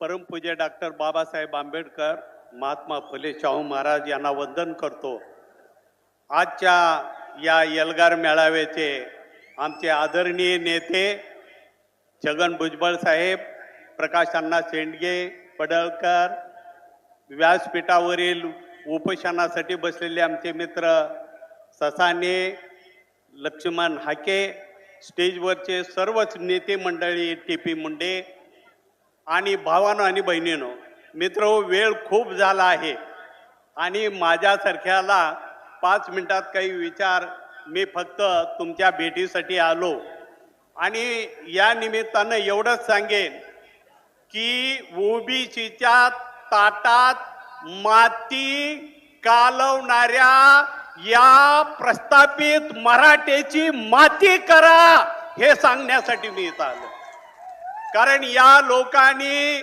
परमपूज्य डॉक्टर बाबासाहेब आंबेडकर महात्मा फुले शाहू महाराज यांना वंदन करतो. आजच्या या यलगार मेळाव्याचे आमचे आदरणीय नेते छगन भुजबळ साहेब प्रकाश अण्णा शेंडगे पडळकर व्यासपीठावरील उपोषणासाठी बसलेले आमचे मित्र ससाने लक्ष्मण हाके स्टेजवरचे सर्वच नेते मंडळी टी पी मुंडे आणि भावानं आणि बहिणीनो. मित्र हो, वेळ खूप झाला आहे. आणि माझ्यासारख्याला पाच मिनटात काही विचार मी फक्त तुमच्या भेटीसाठी आलो. आणि या निमित्तानं एवढंच सांगेन की ओबीसीच्या ताटात माती कालवणाऱ्या या प्रस्थापित मराठीची माती करा हे सांगण्यासाठी मी इथं आलो. कारण या लोकांनी